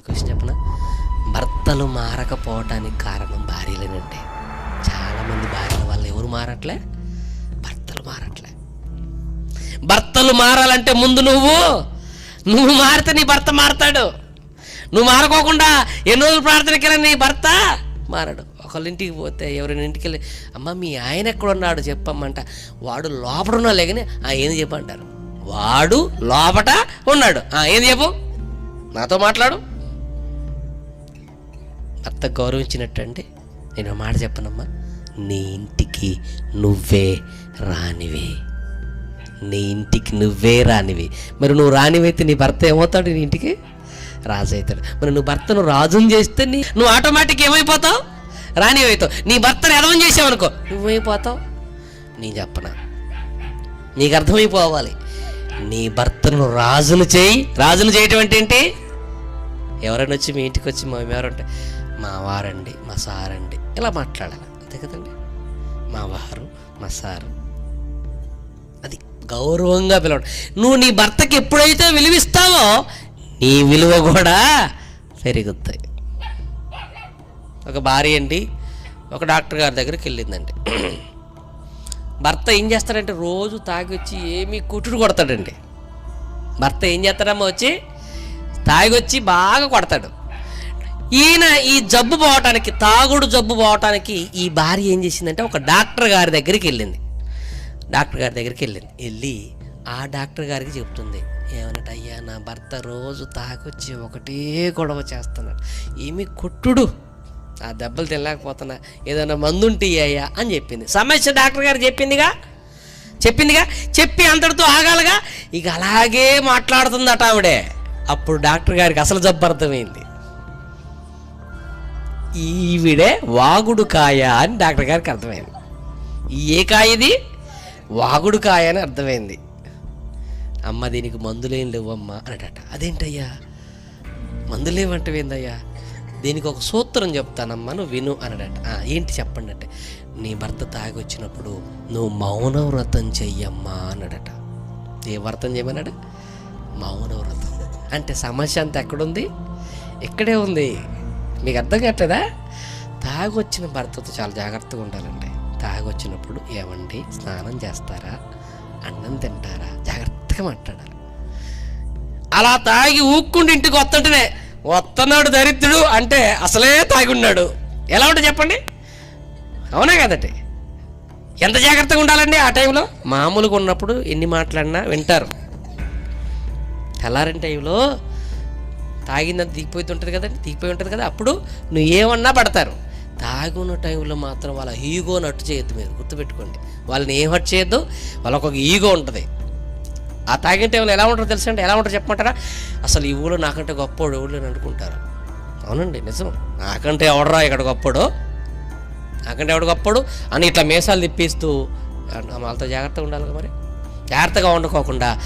Question చెప్పిన? భర్తలు మారకపోవటానికి కారణం భార్యలేనంటే. చాలామంది భార్యల వల్ల ఎవరు మారట్లే? భర్తలు మారట్లే. భర్తలు మారాలంటే ముందు నువ్వు. నువ్వు మారితే నీ భర్త మారతాడు. నువ్వు మారకోకుండా ఎన్ని రోజులు ప్రార్థనకి వెళ్ళి నీ భర్త మారడు. ఒకళ్ళ ఇంటికి పోతే ఎవరైనా ఇంటికి వెళ్ళి అమ్మ మీ ఆయన ఎక్కడ ఉన్నాడు చెప్పమ్మంట. వాడు లోపల ఉన్నాలే కానీ ఆ ఏంది చెప్పంటారు వాడు లోపట ఉన్నాడు. ఏం ఏంది చెప్పు? నాతో మాట్లాడు. అత్త గౌరవించినట్టు అంటే నేను మాట చెప్పనమ్మా. నీ ఇంటికి నువ్వే రానివే. నీ ఇంటికి నువ్వే రానివి. మరి నువ్వు రానివైతే నీ భర్త ఏమవుతాడు నీ ఇంటికి? రాజు అవుతాడు. మరి నువ్వు భర్తను రాజుని చేస్తే నీ నువ్వు ఆటోమేటిక్ ఏమైపోతావు? రానివైతావు. నీ భర్తను ఎదవం చేసావనుకో. నువ్వేమైపోతావు? నీ చెప్పనా? నీకు అర్థమైపోవాలి. నీ భర్తను రాజును చేయి. రాజును చేయటం అంటే ఏంటి? ఎవరైనా వచ్చి మీ ఇంటికి వచ్చి మా ఎవరంటే మా వారండి మా సారండి. ఇలా మాట్లాడాలి. అంతే కదండి? మా వారు మా సారు. అది గౌరవంగా పిలవడం. నువ్వు నీ భర్తకి ఎప్పుడైతే విలువిస్తావో నీ విలువ కూడా పెరుగుతాయి. ఒక భార్య అండి ఒక డాక్టర్ గారి దగ్గరికి వెళ్ళిందండి. భర్త ఏం చేస్తాడంటే రోజు తాగి వచ్చి ఏమీ కుట్టుడు కొడతాడండి. భర్త ఏం చేస్తాడమ్మా వచ్చి? తాగి వచ్చి బాగా కొడతాడు. ఈయన ఈ జబ్బు పోవటానికి తాగుడు జబ్బు పోవటానికి ఈ భార్య ఏం చేసిందంటే ఒక డాక్టర్ గారి దగ్గరికి వెళ్ళింది. డాక్టర్ గారి దగ్గరికి వెళ్ళింది. వెళ్ళి ఆ డాక్టర్ గారికి చెప్తుంది. ఏమన్నట్టు అయ్యా నా భర్త రోజు తాగొచ్చి ఒకటే గొడవ చేస్తున్నాడు. ఏమి కొట్టుడు? ఆ దెబ్బలు తినలేకపోతున్నా. ఏదైనా మందుంటే అయ్యా అని చెప్పింది. సమస్య డాక్టర్ గారు చెప్పిందిగా? చెప్పిందిగా? చెప్పి అంతటితో ఆగాలిగా? ఇక అలాగే మాట్లాడుతుందట ఆవిడే. అప్పుడు డాక్టర్ గారికి అసలు జబ్బు అర్థమైంది. ఈవిడే వాగుడు కాయ అని డాక్టర్ గారికి అర్థమైంది. ఈ ఏ కాయ ఇది? వాగుడు కాయ అని అర్థమైంది. అమ్మ దీనికి మందులేం లేవమ్మా అనడట అదేంటయ్యా? మందులేమంటవేందయ్యా దీనికి ఒక సూత్రం చెప్తానమ్మా నువ్వు విను అనడట ఏంటి చెప్పండి అంటే నీ భర్త తాగి వచ్చినప్పుడు నువ్వు మౌన వ్రతం చెయ్యమ్మా అన్నాడట ఏ వ్రతం చేయమన్నాడు? మౌన వ్రతం. అంటే సమస్య అంతా ఎక్కడుంది? ఇక్కడే ఉంది. మీకు అర్థం కావట్లేదా? తాగొచ్చిన భర్తతో చాలా జాగ్రత్తగా ఉండాలండి. తాగొచ్చినప్పుడు ఏమండి స్నానం చేస్తారా? అన్నం తింటారా? జాగ్రత్తగా మాట్లాడాలి. అలా తాగి ఊక్కుండి ఇంటికి వస్తుంటేనే వస్తున్నాడు దరిద్రుడు అంటే అసలే తాగి ఉన్నాడు ఎలా ఉంటుంది చెప్పండి? అవునా కదండి ఎంత జాగ్రత్తగా ఉండాలండి ఆ టైంలో? మామూలుగా ఉన్నప్పుడు ఎన్ని మాట్లాడినా వింటారు. తెల్లారిన టైంలో తాగిందంత దిగిపోతుంటుంది కదండి దిగిపోయి ఉంటుంది కదా అప్పుడు నువ్వు ఏమన్నా పడతారు. తాగున్న టైంలో మాత్రం వాళ్ళ ఈగో నట్టు చేయొద్దు మీరు గుర్తుపెట్టుకోండి. వాళ్ళని ఏం హట్ చేయొద్దు వాళ్ళకు ఒక ఈగో ఉంటుంది. ఆ తాగిన టైంలో ఎలా ఉంటారో తెలుసు అండి? ఎలా ఉంటారో చెప్పమంటారా? అసలు ఈ ఊళ్ళో నాకంటే గొప్పోడు ఊళ్ళో అనుకుంటారు. అవునండి నిజం. నాకంటే ఎవడరా ఇక్కడ గొప్పడు? నాకంటే ఎవడు గొప్పడు? అని ఇట్లా మేసాలు తిప్పిస్తూ వాళ్ళతో జాగ్రత్తగా ఉండాలి మరి. జాగ్రత్తగా వండుకోకుండా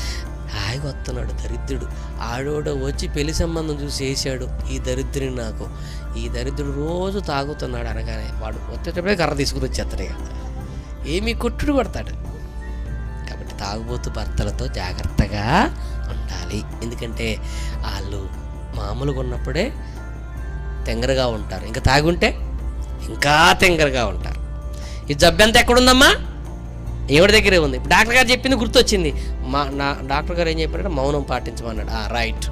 హాయిగా వస్తున్నాడు దరిద్రుడు. ఆడోడ వచ్చి పెళ్ళి సంబంధం చూసి వేసాడు ఈ దరిద్రుని నాకు ఈ దరిద్రుడు రోజు తాగుతున్నాడు అనగానే వాడు వచ్చేటప్పుడే కర్ర తీసుకుని వచ్చేస్తాడు ఇక. ఏమీ కొట్టుడు పడతాడు. కాబట్టి తాగుబోతు భర్తలతో జాగ్రత్తగా ఉండాలి. ఎందుకంటే వాళ్ళు మామూలుగా ఉన్నప్పుడే తెంగరగా ఉంటారు. ఇంకా తాగుంటే ఇంకా తెంగరగా ఉంటారు. ఈ జబ్బు ఎక్కడుందమ్మా? ఎవరి దగ్గరే ఉంది? డాక్టర్ గారు చెప్పింది గుర్తొచ్చింది. మా నా డాక్టర్ గారు ఏం చెప్పారంటే మౌనం పాటించమన్నాడు. ఆ రైట్.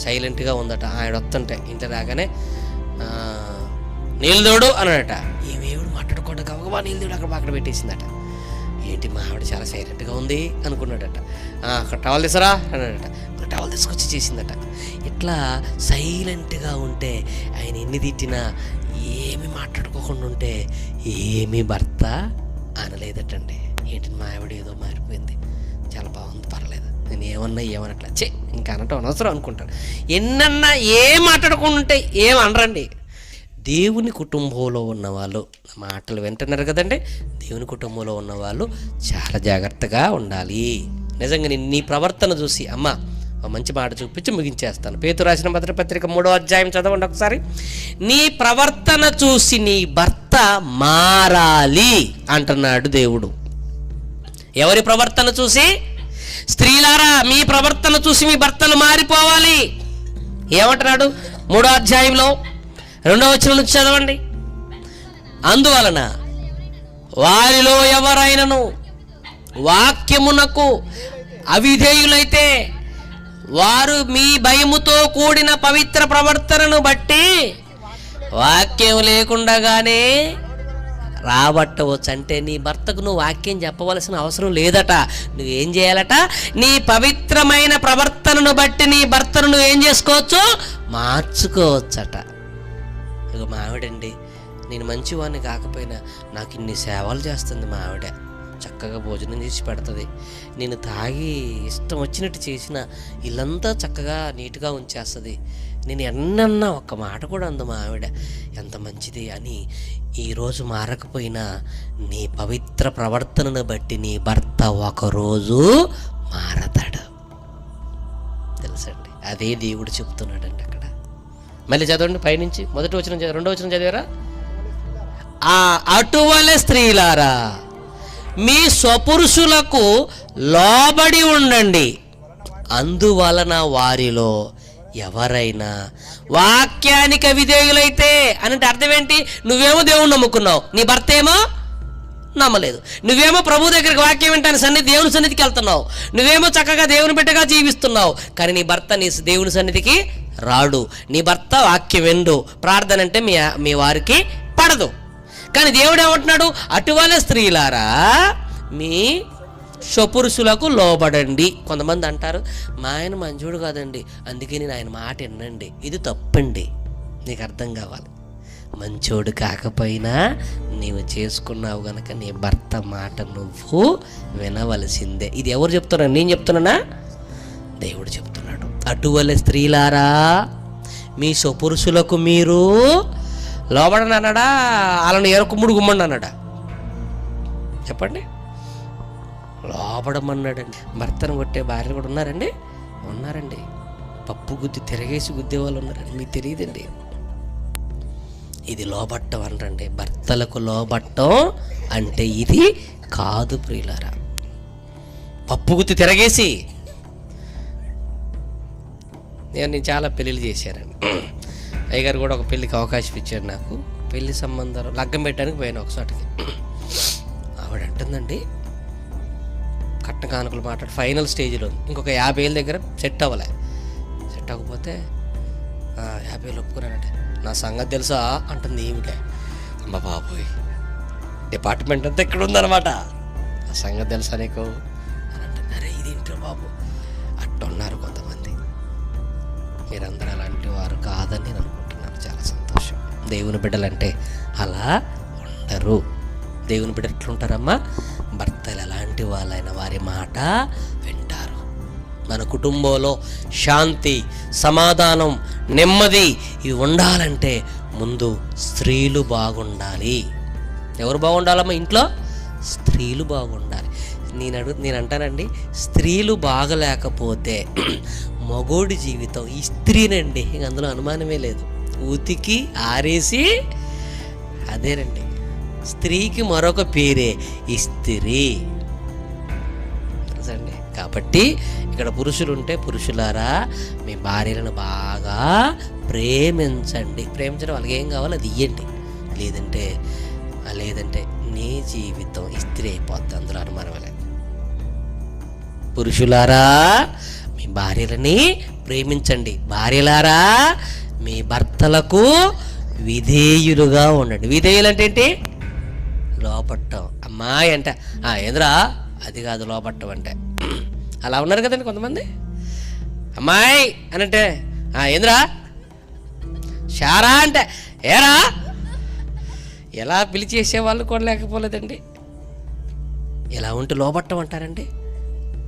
సైలెంట్గా ఉందట. ఆయన వస్తుంటే ఇంటి రాగానే నీళ్ళదోడు అన్నాడట. ఏమేవుడు మాట్లాడుకోండి గబగబా నీళ్ళు అక్కడ అక్కడ పెట్టేసిందట. ఏంటి మా ఆవిడ చాలా సైలెంట్గా ఉంది అనుకున్నాడట. అక్కడ టవల్ తీసురా అన్నాడట. మరి టవల్ తీసుకొచ్చి చేసిందట. ఇట్లా సైలెంట్గా ఉంటే ఆయన ఎన్ని తిట్టినా ఏమి మాట్లాడుకోకుండా ఉంటే ఏమి భర్త అనలేదటండి. ఏంటి మా ఆవిడ ఏదో మారిపోయింది. చాలా బాగుంది పర్లేదు. నేను ఏమన్నా ఏమనట్లా. చే ఇంకా అనటం అనవసరం అనుకుంటాను. ఎన్నన్నా ఏం మాట్లాడకుండా ఉంటే ఏం అనరండి. దేవుని కుటుంబంలో ఉన్నవాళ్ళు మాటలు వింటున్నారు కదండి. దేవుని కుటుంబంలో ఉన్నవాళ్ళు చాలా జాగ్రత్తగా ఉండాలి. నిజంగా నేను నీ ప్రవర్తన చూసి అమ్మ మంచి మాట చూపించి ముగించేస్తాను. పేతు రాసిన భద్ర పత్రిక మూడో అధ్యాయం చదవండి ఒకసారి. నీ ప్రవర్తన చూసి నీ భర్త మారాలి అంటున్నాడు దేవుడు. ఎవరి ప్రవర్తన చూసి? స్త్రీలారా మీ ప్రవర్తన చూసి మీ భర్తలు మారిపోవాలి. ఏమంటున్నాడు? మూడో అధ్యాయంలో రెండో వచ్చిన నుంచి చదవండి. అందువలన వారిలో ఎవరైనను వాక్యమునకు అవిధేయులైతే వారు మీ భయముతో కూడిన పవిత్ర ప్రవర్తనను బట్టి వాక్యం లేకుండగానే రాబట్టవచ్చు అంటే నీ భర్తకు నువ్వు వాక్యం చెప్పవలసిన అవసరం లేదట. నువ్వేం చేయాలట? నీ పవిత్రమైన ప్రవర్తనను బట్టి నీ భర్తను నువ్వేం చేసుకోవచ్చు? మార్చుకోవచ్చట. ఇక మా ఆవిడండి నేను మంచివాడిని కాకపోయినా నాకు ఇన్ని సేవలు చేస్తుంది మా ఆవిడ. చక్కగా భోజనం చేసి పెడుతుంది. నేను తాగి ఇష్టం వచ్చినట్టు చేసిన ఇల్లంతా చక్కగా నీట్గా ఉంచేస్తుంది. నేను ఎన్నన్నా ఒక్క మాట కూడా అందు మా ఆవిడ. ఎంత మంచిది అని ఈరోజు మారకపోయినా నీ పవిత్ర ప్రవర్తనను బట్టి నీ భర్త ఒకరోజు మారతాడు. తెలుసండి? అదే దేవుడు చెప్తున్నాడండి అక్కడ. మళ్ళీ చదవండి పైనుంచి. మొదటి వచ్చిన రెండో వచ్చిన చదివారా? ఆ అటువల స్త్రీలారా మీ స్వపురుషులకు లోబడి ఉండండి. అందువలన వారిలో ఎవరైనా వాక్యానికి విధేయులైతే అని అంటే అర్థం ఏంటి నువ్వేమో దేవుని నమ్ముకున్నావు నీ భర్త ఏమో నమ్మలేదు. నువ్వేమో ప్రభు దగ్గరికి వాక్యం వింటాను సన్నిధి దేవుని సన్నిధికి వెళ్తున్నావు. నువ్వేమో చక్కగా దేవుని బిడ్డగా జీవిస్తున్నావు. కానీ నీ భర్త నీ దేవుని సన్నిధికి రాడు. నీ భర్త వాక్యం విండు ప్రార్థన అంటే మీ మీ వారికి పడదు. కానీ దేవుడు ఏమంటున్నాడు? అటువల స్త్రీలారా మీ షపురుషులకు లోబడండి. కొంతమంది అంటారు మా ఆయన మంచోడు కాదండి. అందుకే నేను ఆయన మాట వినండి ఇది తప్పండి. నీకు అర్థం కావాలి. మంచోడు కాకపోయినా నీవు చేసుకున్నావు గనక నీ భర్త మాట నువ్వు వినవలసిందే. ఇది ఎవరు చెప్తున్నారు నేను చెప్తున్నానా? దేవుడు చెప్తున్నాడు. అటువల స్త్రీలారా మీ సపురుషులకు మీరు లోబడనన్నాడా? వాళ్ళని ఎరకుమ్ముడు గుమ్మండి అన్నాడా చెప్పండి. లోపడమన్నాడండి. భర్తను కొట్టే భార్యలు కూడా ఉన్నారండి? ఉన్నారండి. పప్పు గుద్ది తిరగేసి గుద్దే వాళ్ళు ఉన్నారండి. మీకు తెలియదండి. ఇది లోబట్టం అనరండి. భర్తలకు లోబట్టం అంటే ఇది కాదు ప్రియులారా. పప్పు గుత్తి తిరగేసి. నేను నేను చాలా పెళ్ళిళ్ళు చేశానండి. అయ్యగారు కూడా ఒక పెళ్ళికి అవకాశం ఇచ్చాడు నాకు. పెళ్ళి సంబంధాలు లగ్గం పెట్టడానికి పోయాను ఒకసారికి ఆవిడ అంటుందండి కట్న కానుకలు మాట్లాడి. ఫైనల్ స్టేజ్లో ఉంది. ఇంకొక యాభై ఏళ్ళ దగ్గర సెట్ అవ్వలే. సెట్ అవ్వకపోతే యాభై వేలు ఒప్పుకున్నానంటే నా సంగతి తెలుసా? అంటుంది ఈవిడే. అమ్మ బాబోయ్ డిపార్ట్మెంట్ అంతా ఇక్కడ ఉందన్నమాట. ఆ సంగతి తెలుసా నీకు? అని అంటున్నారే ఇదేంటో బాబు? అట్టున్నారు కొంతమంది. మీరందరూ అలాంటి వారు కాదని నేను అనుకుంటున్నాను. చాలా సంతోషం. దేవుని బిడ్డలంటే అలా ఉండరు. దేవుని బిడ్డలు ఎట్లుంటారమ్మా? భర్తలు ఎలాంటి వాళ్ళైన వారి మాట వింటారు. మన కుటుంబంలో శాంతి సమాధానం నెమ్మది ఇవి ఉండాలంటే ముందు స్త్రీలు బాగుండాలి. ఎవరు బాగుండాలమ్మా ఇంట్లో? స్త్రీలు బాగుండాలి. నేను అడుగు నేను అంటానండి స్త్రీలు బాగలేకపోతే మగోడి జీవితం ఈ స్త్రీనండి. ఇంక అందులో అనుమానమే లేదు. ఉతికి ఆరేసి అదేనండి. స్త్రీకి మరొక పేరే ఇస్త్రీ స్త్రీ. కాబట్టి ఇక్కడ పురుషులు ఉంటే పురుషులారా మీ భార్యలను బాగా ప్రేమించండి. ప్రేమించడం వాళ్ళకి ఏం కావాలో అది ఇవ్వండి లేదంటే లేదంటే నీ జీవితం ఇస్త్రీ అయిపోద్ది అందులో అనుమానం లేదు. పురుషులారా మీ భార్యలని ప్రేమించండి. భార్యలారా మీ భర్తలకు విధేయులుగా ఉండండి. విధేయులు అంటే ఏంటి? లోపట్టం. అమ్మాయి అంట. "ఆ, అది కాదు లోపట్టం అంటే. అలా ఉన్నారు కదండి కొంతమంది? అమ్మాయి అని అంటే "ఆ, ఏందిరా? షారా అంటే ఏరా? ఎలా పిలిచేసే వాళ్ళు కూడా లేకపోలేదండి. ఎలా ఉంటే లోపట్టం అంటారండి?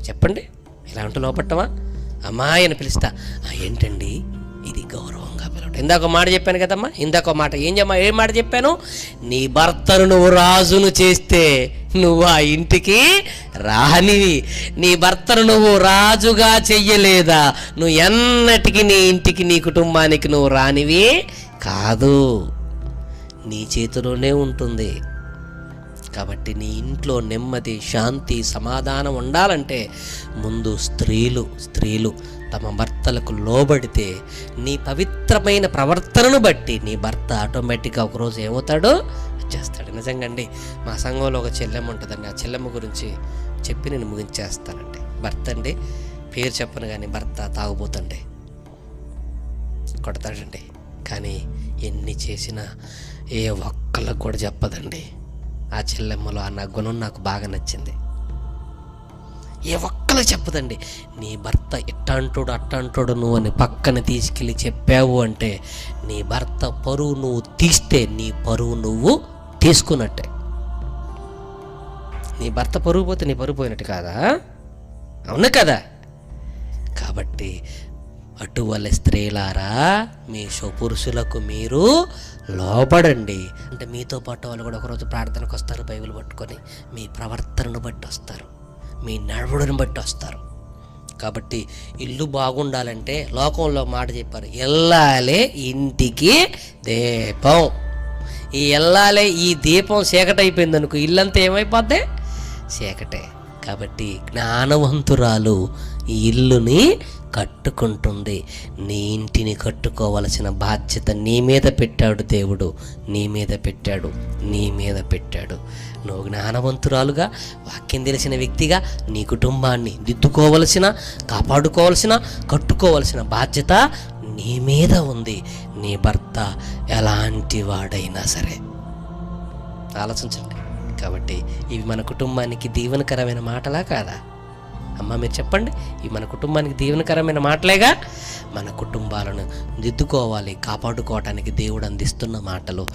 చెప్పండి. ఇలా ఉంటే లోపట్టమా? అమ్మాయి అని పిలుస్తా ఏంటండి? ఇది గౌరవం. ఇందాక మాట చెప్పాను కదమ్మా ఇందాక మాట. ఏం చెప్పా ఏం మాట చెప్పాను? నీ భర్తను నువ్వు రాజును చేస్తే నువ్వు ఆ ఇంటికి రానివి. నీ భర్తను నువ్వు రాజుగా చెయ్యలేదా? నువ్వు ఎన్నటికి నీ ఇంటికి నీ కుటుంబానికి నువ్వు రానివి కాదు. నీ చేతిలోనే ఉంటుంది. కాబట్టి నీ ఇంట్లో నెమ్మది శాంతి సమాధానం ఉండాలంటే ముందు స్త్రీలు స్త్రీలు తమ భర్తలకు లోబడితే నీ పవిత్రమైన ప్రవర్తనను బట్టి నీ భర్త ఆటోమేటిక్గా ఒకరోజు ఏమవుతాడో చేస్తాడు. నిజంగా అండి మా సంఘంలో ఒక చెల్లెమ్మ ఉంటుందండి. ఆ చెల్లెమ్మ గురించి చెప్పి నేను ముగించేస్తానండి. భర్త అండి పేరు చెప్పను కానీ భర్త తాగుబోతండి. కొడతాడండి. కానీ ఎన్ని చేసినా ఏ ఒక్కళ్ళకు కూడా చెప్పదండి. ఆ చెల్లెమ్మలో ఆ నా గుణం నాకు బాగా నచ్చింది. ఏ ఒక్క ఒక్కరు చెప్పదండి. నీ భర్త ఇట్టంటుడు అట్టంటుడు నువ్వు అని పక్కన తీసుకెళ్ళి చెప్పావు అంటే నీ భర్త పరువు నువ్వు తీస్తే నీ పరువు నువ్వు తీసుకున్నట్టే. నీ భర్త పరుగు పోతే నీ పరుగు పోయినట్టు కాదా? అవును కదా. కాబట్టి అటువల స్త్రీలారా మీ స్వపురుషులకు మీరు లోపడండి అంటే మీతో పాటు వాళ్ళు కూడా ఒకరోజు ప్రార్థనకు వస్తారు బైబిల్ పట్టుకొని మీ ప్రవర్తనను బట్టి వస్తారు. మీ నడవడిని బట్టి వస్తారు. కాబట్టి ఇల్లు బాగుండాలంటే లోకంలో మాట చెప్పారు ఎల్లాలే ఇంటికి దీపం. ఈ ఎల్లాలే ఈ దీపం చీకటైపోయింది అనుకో ఇల్లంతా ఏమైపోద్ది? చీకటే. కాబట్టి జ్ఞానవంతురాలు ఇల్లుని కట్టుకుంటుంది. నీ ఇంటిని కట్టుకోవలసిన బాధ్యత నీ మీద పెట్టాడు దేవుడు. నీ మీద పెట్టాడు. నీ మీద పెట్టాడు. నువ్వు జ్ఞానవంతురాలుగా వాక్యం తెలిసిన వ్యక్తిగా నీ కుటుంబాన్ని దిద్దుకోవలసిన కాపాడుకోవలసిన కట్టుకోవలసిన బాధ్యత నీ మీద ఉంది. నీ భర్త ఎలాంటి వాడైనా సరే. ఆలోచించండి. కాబట్టి ఇవి మన కుటుంబానికి దీవెనకరమైన మాటలా కాదా? అమ్మ మీరు చెప్పండి. ఈ మన కుటుంబానికి దీవెనకరమైన మాటలేగా? మన కుటుంబాలను దిద్దుకోవాలి కాపాడుకోవటానికి దేవుడు అందిస్తున్న మాటలు.